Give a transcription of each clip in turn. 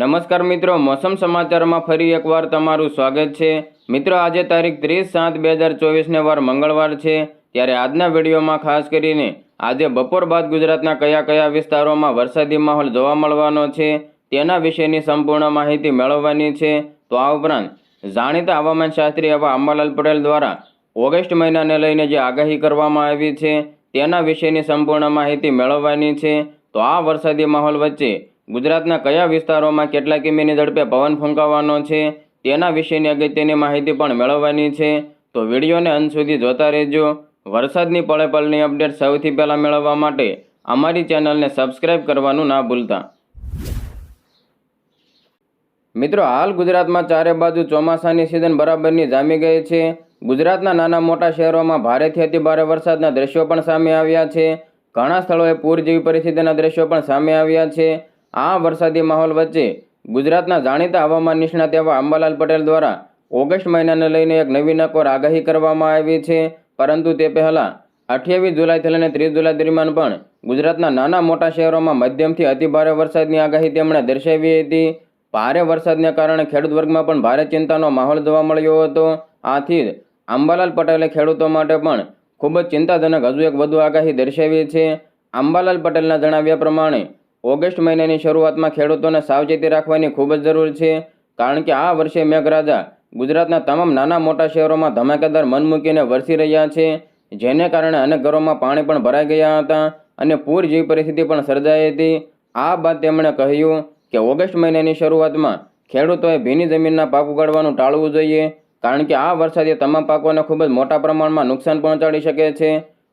નમસ્કાર મિત્રો, મોસમ સમાચારમાં ફરી એકવાર તમારું સ્વાગત છે. મિત્રો, આજે તારીખ ત્રીસ સાત બે હજાર ચોવીસને વાર મંગળવાર છે. ત્યારે આજના વિડીયોમાં ખાસ કરીને આજે બપોર બાદ ગુજરાતના કયા કયા વિસ્તારોમાં વરસાદી માહોલ જોવા મળવાનો છે, તેના વિશેની સંપૂર્ણ માહિતી મેળવવાની છે. તો આ ઉપરાંત જાણીતા હવામાન શાસ્ત્રી એવા અંબાલાલ પટેલ દ્વારા ઓગસ્ટ મહિનાને લઈને જે આગાહી કરવામાં આવી છે, તેના વિશેની સંપૂર્ણ માહિતી મેળવવાની છે. તો આ વરસાદી માહોલ વચ્ચે ગુજરાતના કયા વિસ્તારોમાં કેટલા કિમીની ઝડપે પવન ફૂંકાવાનો છે, તેના વિશેની અગત્યની માહિતી પણ મેળવવાની છે. તો વિડીયોને અંત સુધી જોતા રહેજો. વરસાદની પળે પળની અપડેટ સૌથી પહેલાં મેળવવા માટે અમારી ચેનલને સબસ્ક્રાઇબ કરવાનું ના ભૂલતા. મિત્રો, હાલ ગુજરાતમાં ચારે બાજુ ચોમાસાની સિઝન બરાબરની જામી ગઈ છે. ગુજરાતના નાના મોટા શહેરોમાં ભારેથી અતિ ભારે વરસાદના દ્રશ્યો પણ સામે આવ્યા છે. ઘણા સ્થળોએ પૂર જેવી પરિસ્થિતિના દ્રશ્યો પણ સામે આવ્યા છે. આ વરસાદી માહોલ વચ્ચે ગુજરાતના જાણીતા હવામાન નિષ્ણાત એવા અંબાલાલ પટેલ દ્વારા ઓગસ્ટ મહિનાને લઈને એક નવી નકોર આગાહી કરવામાં આવી છે. પરંતુ તે પહેલાં અઠ્યાવીસ જુલાઈથી લઈને ત્રીસ જુલાઈ દરમિયાન પણ ગુજરાતના નાના મોટા શહેરોમાં મધ્યમથી અતિભારે વરસાદની આગાહી તેમણે દર્શાવી હતી. ભારે વરસાદને કારણે ખેડૂત વર્ગમાં પણ ભારે ચિંતાનો માહોલ જોવા મળ્યો હતો. આથી અંબાલાલ પટેલે ખેડૂતો માટે પણ ખૂબ જ ચિંતાજનક હજુ એક વધુ આગાહી દર્શાવી છે. અંબાલાલ પટેલના જણાવ્યા પ્રમાણે ઓગસ્ટ મહિનાની શરૂઆતમાં ખેડૂતોને સાવચેતી રાખવાની ખૂબ જ જરૂર છે, કારણ કે આ વર્ષે મેઘરાજા ગુજરાતના તમામ નાના મોટા શહેરોમાં ધમાકેદાર મન મૂકીને વરસી રહ્યા છે, જેને કારણે અનેક ઘરોમાં પાણી પણ ભરાઈ ગયા હતા અને પૂર જેવી પરિસ્થિતિ પણ સર્જાઈ હતી. આ બાદ તેમણે કહ્યું કે ઓગસ્ટ મહિનાની શરૂઆતમાં ખેડૂતોએ ભીની જમીનના પાક ઉગાડવાનું ટાળવું જોઈએ, કારણ કે આ વરસાદે તમામ પાકોને ખૂબ જ મોટા પ્રમાણમાં નુકસાન પહોંચાડી શકે છે.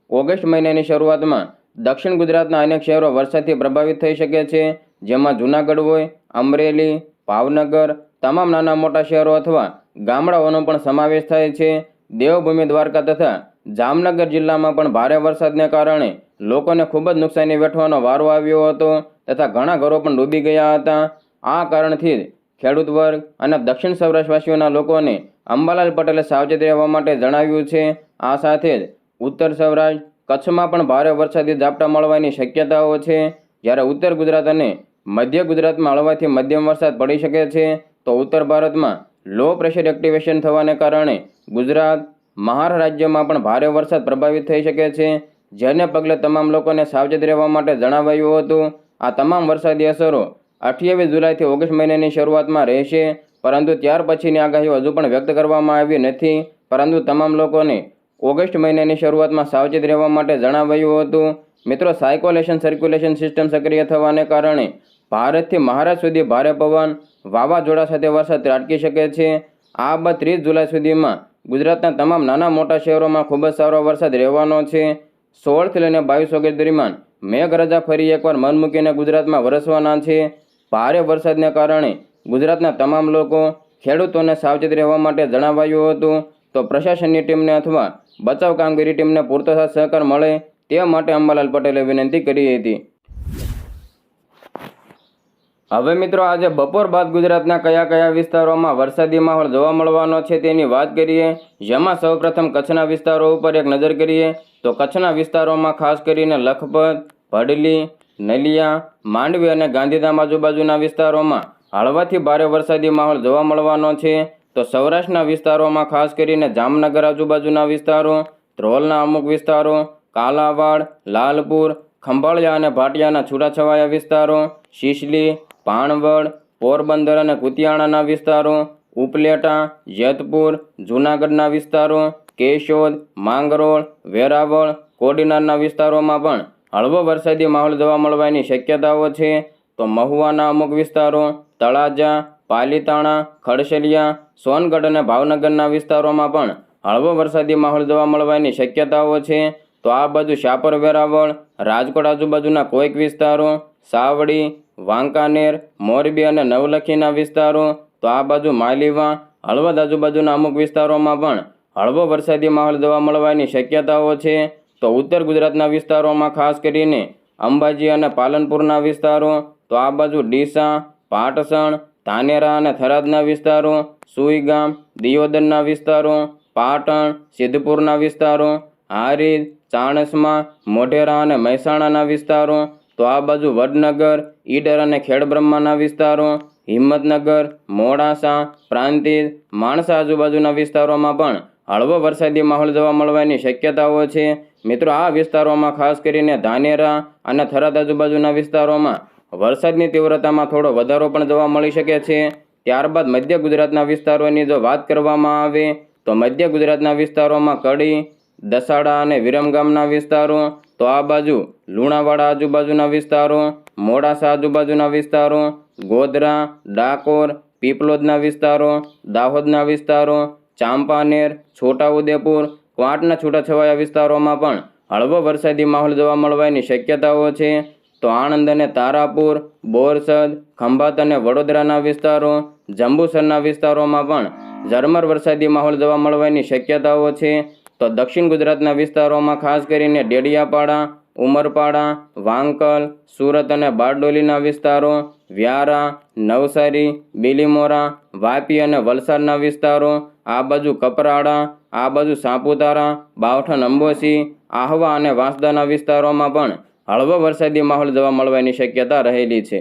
ઓગસ્ટ મહિનાની શરૂઆતમાં દક્ષિણ ગુજરાતના અનેક શહેરો વરસાદથી પ્રભાવિત થઈ શકે છે, જેમાં જૂનાગઢ હોય, અમરેલી, ભાવનગર, તમામ નાના મોટા શહેરો અથવા ગામડાઓનો પણ સમાવેશ થાય છે. દેવભૂમિ દ્વારકા તથા જામનગર જિલ્લામાં પણ ભારે વરસાદને કારણે લોકોને ખૂબ જ નુકસાની વેઠવાનો વારો આવ્યો હતો તથા ઘણા ઘરો પણ ડૂબી ગયા હતા. આ કારણથી ખેડૂત વર્ગ અને દક્ષિણ સૌરાષ્ટ્રવાસીઓના લોકોને અંબાલાલ પટેલે સાવચેત રહેવા માટે જણાવ્યું છે. આ સાથે જ ઉત્તર સૌરાષ્ટ્ર કચ્છમાં પણ ભારે વરસાદી ઝાપટા મળવાની શક્યતાઓ છે. જ્યારે ઉત્તર ગુજરાત અને મધ્ય ગુજરાતમાં હળવાથી મધ્યમ વરસાદ પડી શકે છે, તો ઉત્તર ભારતમાં લો પ્રેશર એક્ટિવેશન થવાને કારણે ગુજરાત, મહારાષ્ટ્ર રાજ્યમાં પણ ભારે વરસાદ પ્રભાવિત થઈ શકે છે. જેને પગલે તમામ લોકોને સાવચેત રહેવા માટે જણાવાયું હતું, આ તમામ વરસાદી અસરો અઠ્યાવીસ જુલાઈથી ઓગસ્ટ મહિનાની શરૂઆતમાં રહેશે, પરંતુ ત્યાર પછીની આગાહીઓ હજુ પણ વ્યક્ત કરવામાં આવી નથી, પરંતુ તમામ લોકોને ઓગસ્ટ મહિનાની શરૂઆતમાં સાવચેત રહેવા માટે જણાવાયું હતું. મિત્રો સાયકોલેશન સર્ક્યુલેશન સિસ્ટમ સક્રિય થવાને કારણે ભારતથી મહારાષ્ટ્ર સુધી ભારે પવન વાવાઝોડા સાથે વરસાદ ત્રાટકી શકે છે. આ બાદ ત્રીસ જુલાઈ સુધીમાં ગુજરાતના તમામ નાના મોટા શહેરોમાં ખૂબ જ સારો વરસાદ રહેવાનો છે. સોળથી લઈને બાવીસ ઓગસ્ટ દરમિયાન મેઘરાજા ફરી એકવાર મન મૂકીને ગુજરાતમાં વરસવાના છે. ભારે વરસાદને કારણે ગુજરાતના તમામ લોકો ખેડૂતોને સાવચેત રહેવા માટે જણાવાયું હતું. તો પ્રશાસનની ટીમને અથવા બચાવ કામગીરી ટીમને પૂરતો સહકાર મળે તે માટે અંબાલાલ પટેલે વિનંતી કરી હતી. હવે મિત્રો આજે બપોર બાદ ગુજરાતના કયા કયા વિસ્તારોમાં વરસાદી માહોલ જોવા મળવાનો છે તેની વાત કરીએ. જેમાં સૌપ્રથમ કચ્છના વિસ્તારો ઉપર એક નજર કરીએ તો કચ્છના વિસ્તારોમાં ખાસ કરીને લખપત, ભડલી, નલિયા, માંડવી અને ગાંધીધામ આજુબાજુના વિસ્તારોમાં હળવાથી ભારે વરસાદી માહોલ જોવા મળવાનો છે. તો સૌરાષ્ટ્રના વિસ્તારોમાં ખાસ કરીને જામનગર આજુબાજુના વિસ્તારો, ધ્રોલના અમુક વિસ્તારો, કાલાવાડ, લાલપુર, ખંભાળિયા અને ભાટિયાના છૂટાછવાયા વિસ્તારો, શીશલી પાણવડ પોરબંદર અને કુતિયાણાના વિસ્તારો, ઉપલેટા, જેતપુર, જૂનાગઢના વિસ્તારો, કેશોદ, માંગરોળ, વેરાવળ, કોડીનારના વિસ્તારોમાં પણ હળવો વરસાદી માહોલ જોવા મળવાની શક્યતાઓ છે. તો મહુવાના અમુક વિસ્તારો, તળાજા પાલીતાણા, ખડશલિયા, સોનગઢ અને ભાવનગરના વિસ્તારોમાં પણ હળવો વરસાદી માહોલ જોવા મળવાની શક્યતાઓ છે. તો આ બાજુ શાપર, વેરાવળ, રાજકોટ આજુબાજુના કોઈક વિસ્તારો, સાવડી, વાંકાનેર, મોરબી અને નવલખીના વિસ્તારો, તો આ બાજુ માલીવા, હળવદ આજુબાજુના અમુક વિસ્તારોમાં પણ હળવો વરસાદી માહોલ જોવા મળવાની શક્યતાઓ છે. તો ઉત્તર ગુજરાતના વિસ્તારોમાં ખાસ કરીને અંબાજી અને પાલનપુરના વિસ્તારો, તો આ બાજુ ડીસા, પાટસણ ધાનેરા અને થરાદના વિસ્તારો સુઈગામ દિયોદરના વિસ્તારો, પાટણ, સિદ્ધપુરના વિસ્તારો હારીજ ચાણસમા, મોઢેરા અને મહેસાણાના વિસ્તારો, તો આ બાજુ વડનગર, ઈડર અને ખેડબ્રહ્માના વિસ્તારો, હિંમતનગર, મોડાસા, પ્રાંતિજ, માણસા આજુબાજુના વિસ્તારોમાં પણ હળવો વરસાદી માહોલ જોવા મળવાની શક્યતાઓ છે. મિત્રો, આ વિસ્તારોમાં ખાસ કરીને ધાનેરા અને થરાદ આજુબાજુના વિસ્તારોમાં વરસાદની તીવ્રતામાં થોડો વધારો પણ જોવા મળી શકે છે. ત્યારબાદ મધ્ય ગુજરાતના વિસ્તારોની જો વાત કરવામાં આવે, તો મધ્ય ગુજરાતના વિસ્તારોમાં કડી, દસાડા અને વિરમગામના વિસ્તારો, તો આ બાજુ લુણાવાડા આજુબાજુના વિસ્તારો, મોડાસા આજુબાજુના વિસ્તારો, ગોધરા, ડાકોર, પીપલોદના વિસ્તારો, દાહોદના વિસ્તારો, ચાંપાનેર, છોટાઉદેપુર, ક્વાંટના છૂટાછવાયા વિસ્તારોમાં પણ હળવો વરસાદી માહોલ જોવા મળવાની શક્યતાઓ છે. તો આણંદ અને તારાપુર, બોરસદ, ખંભાત અને વડોદરાના વિસ્તારો, જંબુસરના વિસ્તારોમાં પણ ઝરમર વરસાદી માહોલ જોવા મળવાની શક્યતાઓ છે. તો દક્ષિણ ગુજરાતના વિસ્તારોમાં ખાસ કરીને ડેડિયાપાડા, ઉમરપાડા, વાંકલ, સુરત અને બારડોલીના વિસ્તારો, વ્યારા, નવસારી, બિલીમોરા, વાપી અને વલસાડના વિસ્તારો, આ બાજુ કપરાડા, આ બાજુ સાપુતારા બાવઠન અંબોસી આહવા અને વાંસદાના વિસ્તારોમાં પણ હળવો વરસાદી માહોલ જોવા મળવાની શક્યતા રહેલી છે.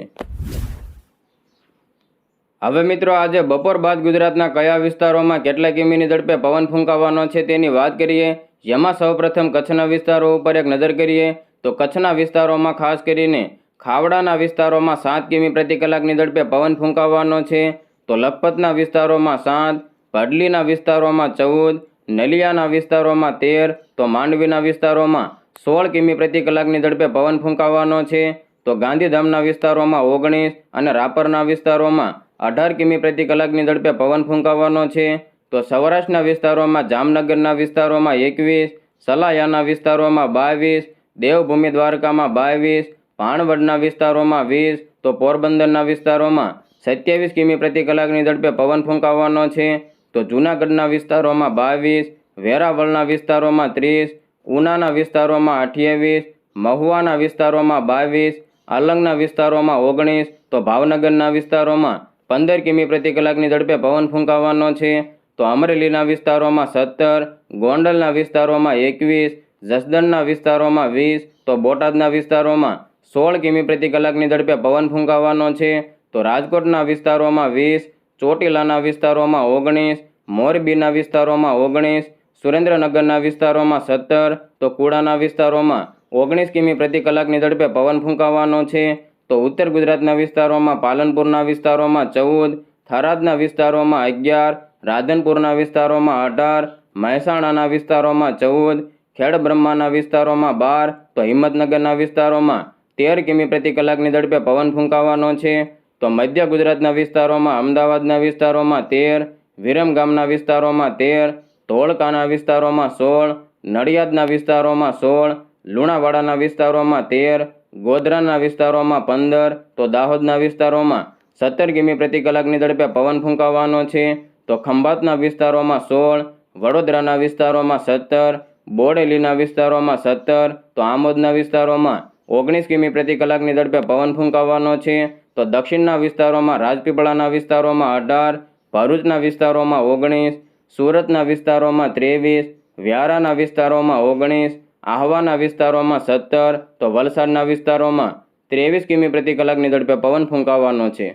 હવે મિત્રો આજે બપોર બાદ ગુજરાતના કયા વિસ્તારોમાં કેટલા કિમીની ઝડપે પવન ફૂંકાવાનો છે તેની વાત કરીએ. જેમાં સૌપ્રથમ કચ્છના વિસ્તારો ઉપર એક નજર કરીએ, તો કચ્છના વિસ્તારોમાં ખાસ કરીને ખાવડાના વિસ્તારોમાં સાત કિમી પ્રતિ કલાકની ઝડપે પવન ફૂંકાવાનો છે. તો લખપતના વિસ્તારોમાં સાત, ભડલીના વિસ્તારોમાં ચૌદ, નલિયાના વિસ્તારોમાં તેર, તો માંડવીના વિસ્તારોમાં સોળ કિમી પ્રતિ કલાકની ઝડપે પવન ફૂંકાવાનો છે. તો ગાંધીધામના વિસ્તારોમાં ઓગણીસ અને રાપરના વિસ્તારોમાં અઢાર કિમી પ્રતિ કલાકની ઝડપે પવન ફૂંકાવાનો છે. તો સૌરાષ્ટ્રના વિસ્તારોમાં, જામનગરના વિસ્તારોમાં એકવીસ, સલાયાના વિસ્તારોમાં બાવીસ, દેવભૂમિ દ્વારકામાં બાવીસ ભાણવડના વિસ્તારોમાં વીસ, તો પોરબંદરના વિસ્તારોમાં સત્યાવીસ કિમી પ્રતિ કલાકની ઝડપે પવન ફૂંકાવાનો છે. તો જૂનાગઢના વિસ્તારોમાં બાવીસ, વેરાવળના વિસ્તારોમાં ત્રીસ ઉનાના વિસ્તારોમાં અઠ્યાવીસ, મહુવાના વિસ્તારોમાં બાવીસ, આલંગના વિસ્તારોમાં ઓગણીસ, તો ભાવનગરના વિસ્તારોમાં પંદર કિમી પ્રતિ કલાકની ઝડપે પવન ફૂંકાવાનો છે. તો અમરેલીના વિસ્તારોમાં સત્તર, ગોંડલના વિસ્તારોમાં એકવીસ, જસદણના વિસ્તારોમાં વીસ, તો બોટાદના વિસ્તારોમાં સોળ કિમી પ્રતિ કલાકની ઝડપે પવન ફૂંકાવાનો છે. તો રાજકોટના વિસ્તારોમાં વીસ, ચોટીલાના વિસ્તારોમાં ઓગણીસ, મોરબીના વિસ્તારોમાં ઓગણીસ સુરેન્દ્રનગરના વિસ્તારોમાં સત્તર, તો કુડાના વિસ્તારોમાં ઓગણીસ કિમી પ્રતિ કલાકની ઝડપે પવન ફૂંકાવાનો છે. તો ઉત્તર ગુજરાતના વિસ્તારોમાં પાલનપુરના વિસ્તારોમાં ચૌદ, થરાદના વિસ્તારોમાં અગિયાર, રાધનપુરના વિસ્તારોમાં અઢાર, મહેસાણાના વિસ્તારોમાં ચૌદ, ખેડબ્રહ્માના વિસ્તારોમાં બાર, તો હિંમતનગરના વિસ્તારોમાં તેર કિમી પ્રતિ કલાકની ઝડપે પવન ફૂંકાવાનો છે. તો મધ્ય ગુજરાતના વિસ્તારોમાં અમદાવાદના વિસ્તારોમાં તેર, વિરમગામના વિસ્તારોમાં તેર ધોળકાના વિસ્તારોમાં સોળ, નડિયાદના વિસ્તારોમાં સોળ, લુણાવાડાના વિસ્તારોમાં તેર, ગોધરાના વિસ્તારોમાં પંદર, તો દાહોદના વિસ્તારોમાં સત્તર કિમી પ્રતિ કલાકની ઝડપે પવન ફૂંકાવાનો છે. તો ખંભાતના વિસ્તારોમાં સોળ, વડોદરાના વિસ્તારોમાં સત્તર, બોડેલીના વિસ્તારોમાં સત્તર, તો આમોદના વિસ્તારોમાં ઓગણીસ કિમી પ્રતિ કલાકની ઝડપે પવન ફૂંકાવાનો છે. તો દક્ષિણના વિસ્તારોમાં રાજપીપળાના વિસ્તારોમાં અઢાર, ભરૂચના વિસ્તારોમાં ઓગણીસ સુરતના વિસ્તારોમાં ત્રેવીસ, વ્યારાના વિસ્તારોમાં ઓગણીસ, આહવાના વિસ્તારોમાં સત્તર, તો વલસાડના વિસ્તારોમાં ત્રેવીસ કિમી પ્રતિ કલાકની ઝડપે પવન ફૂંકાવાનો છે.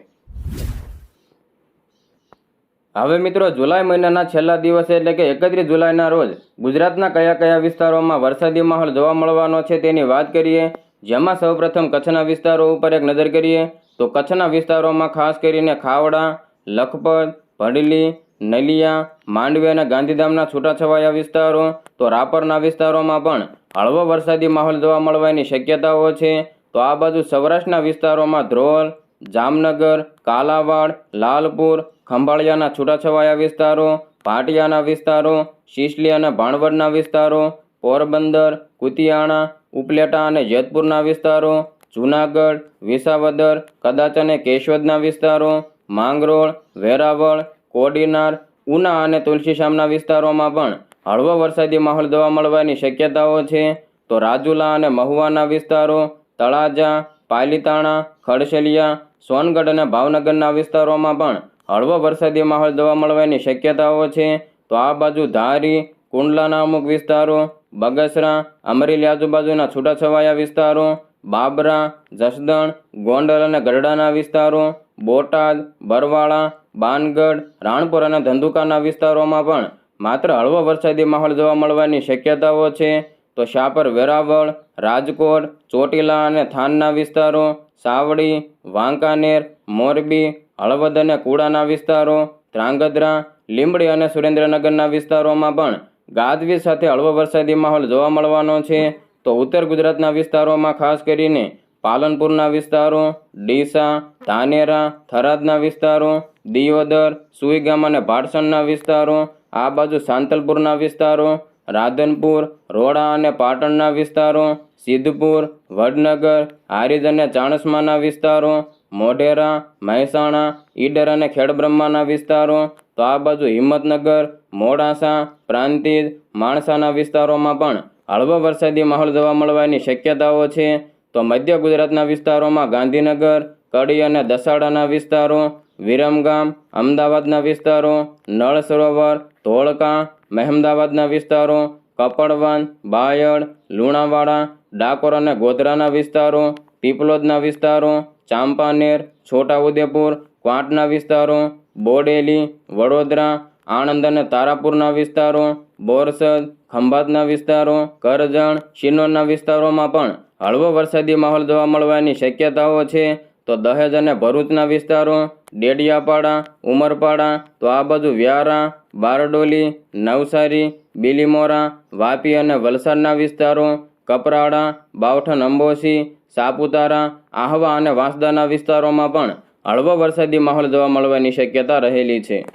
હવે મિત્રો જુલાઈ મહિનાના છેલ્લા દિવસે એટલે કે એકત્રીસ જુલાઈના રોજ ગુજરાતના કયા કયા વિસ્તારોમાં વરસાદી માહોલ જોવા મળવાનો છે તેની વાત કરીએ. જેમાં સૌપ્રથમ કચ્છના વિસ્તારો ઉપર એક નજર કરીએ તો કચ્છના વિસ્તારોમાં ખાસ કરીને ખાવડા, લખપત, ભડલી નલિયા, માંડવી ગાંધીધામના છૂટાછવાયા વિસ્તારો, તો રાપરના વિસ્તારોમાં પણ હળવો વરસાદી માહોલ જોવા મળવાની શક્યતાઓ છે. તો આ બાજુ સૌરાષ્ટ્રના વિસ્તારોમાં ધ્રોલ, જામનગર, કાલાવાડ, લાલપુર, ખંભાળિયાના છૂટાછવાયા વિસ્તારો પાટિયાના વિસ્તારો, શિશલી અને ભાણવડના વિસ્તારો, પોરબંદર, કુતિયાણા, ઉપલેટા અને જેતપુરના વિસ્તારો, જૂનાગઢ, વિસાવદર, કદાચ અને કેશોદના વિસ્તારો, માંગરોળ, વેરાવળ કોડીનાર, ઉના અને તુલસીશામના વિસ્તારોમાં પણ હળવો વરસાદી માહોલ જોવા મળવાની શક્યતાઓ છે. તો રાજુલા અને મહુવાના વિસ્તારો, તળાજા, પાલીતાણા ખડશેલિયા સોનગઢ અને ભાવનગરના વિસ્તારોમાં પણ હળવો વરસાદી માહોલ જોવા મળવાની શક્યતાઓ છે. તો આ બાજુ ધારી, કુંડલાના અમુક વિસ્તારો, બગસરા, અમરેલી આજુબાજુના છૂટાછવાયા વિસ્તારો, બાબરા, જસદણ, ગોંડલ અને ગરડાના વિસ્તારો, બોટાદ, બરવાળા બાનગઢ, રાણપુર અને ધંધુકાના વિસ્તારોમાં પણ માત્ર હળવો વરસાદી માહોલ જોવા મળવાની શક્યતાઓ છે. તો શાપર, વેરાવળ, રાજકોટ, ચોટીલા અને થાનના વિસ્તારો, સાવડી, વાંકાનેર, મોરબી, હળવદ અને કુડાના વિસ્તારો, ધ્રાંગધ્રા, લીંબડી અને સુરેન્દ્રનગરના વિસ્તારોમાં પણ ગાજવીજ સાથે હળવો વરસાદી માહોલ જોવા મળવાનો છે. તો ઉત્તર ગુજરાતના વિસ્તારોમાં ખાસ કરીને પાલનપુરના વિસ્તારો, ડીસા, ધાનેરા, થરાદના વિસ્તારો દિયોદર સુઈગામ અને ભાડસણના વિસ્તારો, આ બાજુ સાંતલપુરના વિસ્તારો, રાધનપુર, રોડા અને પાટણના વિસ્તારો, સિદ્ધપુર, વડનગર, હારીજ અને ચાણસ્માના વિસ્તારો, મોઢેરા, મહેસાણા, ઈડર અને ખેડબ્રહ્માના વિસ્તારો, તો આ બાજુ હિંમતનગર, મોડાસા, પ્રાંતિજ, માણસાના વિસ્તારોમાં પણ હળવો વરસાદી માહોલ જોવા મળવાની શક્યતાઓ છે. તો મધ્ય ગુજરાતના વિસ્તારોમાં ગાંધીનગર, કડી અને દસાડાના વિસ્તારો, વિરમગામ, અમદાવાદના વિસ્તારો, નળ સરોવર, ધોળકા, મહેમદાવાદના વિસ્તારો કપડવન બાયડ, લુણાવાડા, ડાકોર અને ગોધરાના વિસ્તારો, પીપલોદના વિસ્તારો, ચાંપાનેર, છોટાઉદેપુર, ક્વાંટના વિસ્તારો, બોડેલી, વડોદરા, આણંદ અને તારાપુરના વિસ્તારો, બોરસદ, ખંભાતના વિસ્તારો, કરજણ, શિનોરના વિસ્તારોમાં પણ હળવો વરસાદી માહોલ જોવા મળવાની શક્યતાઓ છે, તો દહેજ અને ભરૂચના વિસ્તારો, ડેડિયાપાડા, ઉમરપાડા, તો આ બાજુ વ્યારા, બારડોલી, નવસારી, બિલીમોરા, વાપી અને વલસાડના વિસ્તારો, કપરાડા બાવઠન અંબોસી સાપુતારા, આહવા અને વાંસદાના વિસ્તારોમાં પણ હળવો વરસાદી માહોલ જોવા મળવાની શક્યતા રહેલી છે.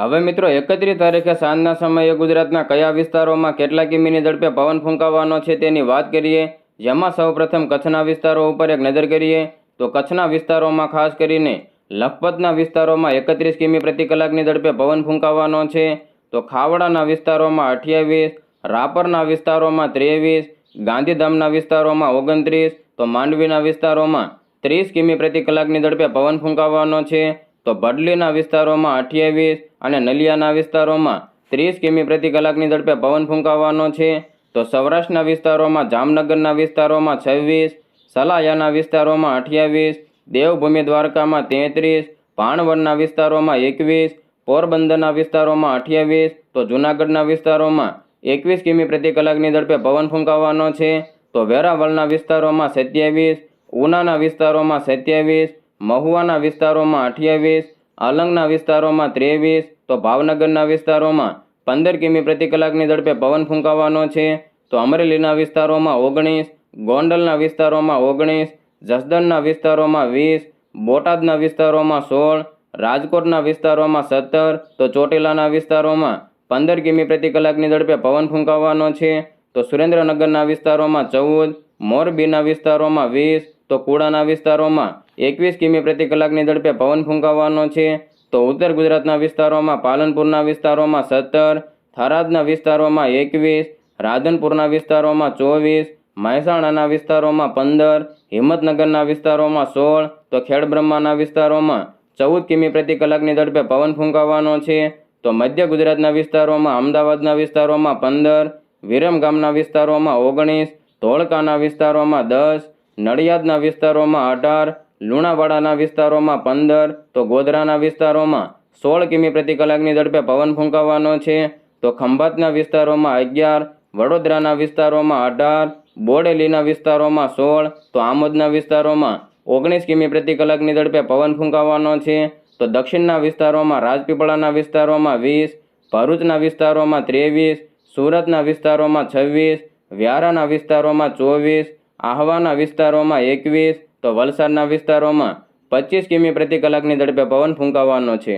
હવે મિત્રો એકત્રીસ તારીખે સાંજના સમયે ગુજરાતના કયા વિસ્તારોમાં કેટલા કિમીની ઝડપે પવન ફૂંકાવાનો છે તેની વાત કરીએ, જેમાં સૌપ્રથમ કચ્છના વિસ્તારો ઉપર એક નજર કરીએ, તો કચ્છના વિસ્તારોમાં ખાસ કરીને લખપતના વિસ્તારોમાં એકત્રીસ કિમી પ્રતિ કલાકની ઝડપે પવન ફૂંકાવાનો છે, તો ખાવડાના વિસ્તારોમાં અઠ્યાવીસ, રાપરના વિસ્તારોમાં ત્રેવીસ, ગાંધીધામના વિસ્તારોમાં ઓગણત્રીસ, તો માંડવીના વિસ્તારોમાં ત્રીસ કિમી પ્રતિ કલાકની ઝડપે પવન ફૂંકાવાનો છે તો ભડલીના વિસ્તારોમાં અઠ્યાવીસ અને નલિયાના વિસ્તારોમાં ત્રીસ કિમી પ્રતિ કલાકની ઝડપે પવન ફૂંકાવાનો છે. તો સૌરાષ્ટ્રના વિસ્તારોમાં જામનગરના વિસ્તારોમાં છવ્વીસ, સલાયાના વિસ્તારોમાં અઠ્યાવીસ, દેવભૂમિ દ્વારકામાં તેત્રીસ ભાણવડના વિસ્તારોમાં એકવીસ, પોરબંદરના વિસ્તારોમાં અઠ્યાવીસ, તો જૂનાગઢના વિસ્તારોમાં એકવીસ કિમી પ્રતિ કલાકની ઝડપે પવન ફૂંકાવાનો છે. તો વેરાવળના વિસ્તારોમાં સત્યાવીસ, ઉનાના વિસ્તારોમાં સત્યાવીસ મહુવાના વિસ્તારોમાં અઠ્યાવીસ અલંગના વિસ્તારોમાં ત્રેવીસ, તો ભાવનગરના વિસ્તારોમાં પંદર કિમી પ્રતિ કલાકની ઝડપે પવન ફૂંકાવાનો છે. તો અમરેલીના વિસ્તારોમાં ઓગણીસ, ગોંડલના વિસ્તારોમાં ઓગણીસ, જસદણના વિસ્તારોમાં વીસ, બોટાદના વિસ્તારોમાં સોળ, રાજકોટના વિસ્તારોમાં સત્તર, તો ચોટીલાના વિસ્તારોમાં પંદર કિમી પ્રતિ કલાકની ઝડપે પવન ફૂંકાવાનો છે. તો સુરેન્દ્રનગરના વિસ્તારોમાં ચૌદ, મોરબીના વિસ્તારોમાં વીસ, તો કુડાના વિસ્તારોમાં એકવીસ કિમી પ્રતિ કલાકની ઝડપે પવન ફૂંકાવાનો છે. તો ઉત્તર ગુજરાતના વિસ્તારોમાં, પાલનપુરના વિસ્તારોમાં સત્તર, થરાદના વિસ્તારોમાં એકવીસ, રાધનપુરના વિસ્તારોમાં ચોવીસ, મહેસાણાના વિસ્તારોમાં પંદર, હિંમતનગરના વિસ્તારોમાં સોળ, તો ખેડબ્રહ્માના વિસ્તારોમાં ચૌદ કિમી પ્રતિ કલાકની ઝડપે પવન ફૂંકાવાનો છે. તો મધ્ય ગુજરાતના વિસ્તારોમાં, અમદાવાદના વિસ્તારોમાં પંદર વિરમગામના વિસ્તારોમાં ઓગણીસ, ધોળકાના વિસ્તારોમાં દસ, નડિયાદના વિસ્તારોમાં અઢાર લુણાવાડાના વિસ્તારોમાં પંદર, તો ગોધરાના વિસ્તારોમાં સોળ કિમી પ્રતિ કલાકની ઝડપે પવન ફૂંકાવાનો છે. તો ખંભાતના વિસ્તારોમાં અગિયાર, વડોદરાના વિસ્તારોમાં અઢાર, બોડેલીના વિસ્તારોમાં સોળ, તો આમોદના વિસ્તારોમાં ઓગણીસ કિમી પ્રતિ કલાકની ઝડપે પવન ફૂંકાવાનો છે. તો દક્ષિણના વિસ્તારોમાં રાજપીપળાના વિસ્તારોમાં વીસ, ભરૂચના વિસ્તારોમાં ત્રેવીસ, સુરતના વિસ્તારોમાં છવ્વીસ, વ્યારાના વિસ્તારોમાં ચોવીસ, આહવાના વિસ્તારોમાં એકવીસ તો વલસાડના વિસ્તારોમાં પચીસ કિમી પ્રતિ કલાકની ઝડપે પવન ફૂંકાવાનો છે.